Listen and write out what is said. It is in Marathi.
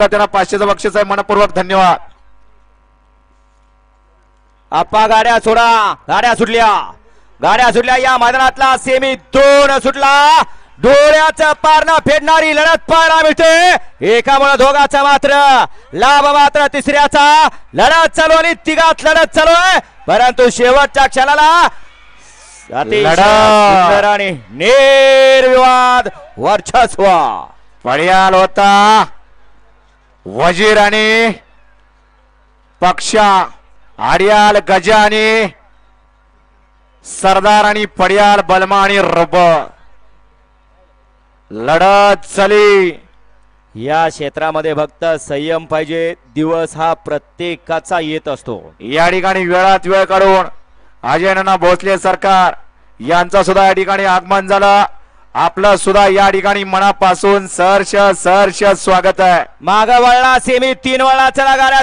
त्यांना पाचशेचं बक्षीस आहे? मनपूर्वक धन्यवाद. आप्पा गाड्या सोडा. गाड्या सुटल्या. गाड्या सुटल्या. या मैदानातला सेमी दोन सुटला. डोळ्याचं पारणं फेडणारी लढत पाहायला मिळते. एकामुळे दोघाचा मात्र लाभ मात्र तिसऱ्याचा. लढत चालू आणि तिघात लढत चालू आहे. परंतु शेवटच्या क्षणाला आणि निर्विवाद वर्चस्व. पडियाल होता. वजीर आणि पक्षा आडियाल गजा आणि सरदार आणि पडियाल बलमा आणि रब. लढत चली. या क्षेत्रामध्ये फक्त संयम पाहिजे दिवस हा प्रत्येकाचा येत असतो. या ठिकाणी वेळात वेळ काढून अजय नाना भोसले सरकार यांचं सुद्धा या ठिकाणी आगमन झालं. आपलं सुद्धा या ठिकाणी मनापासून सहर्ष सहर्ष स्वागत आहे. माग वळला सेमी तीन वळणाचा चला गाड्या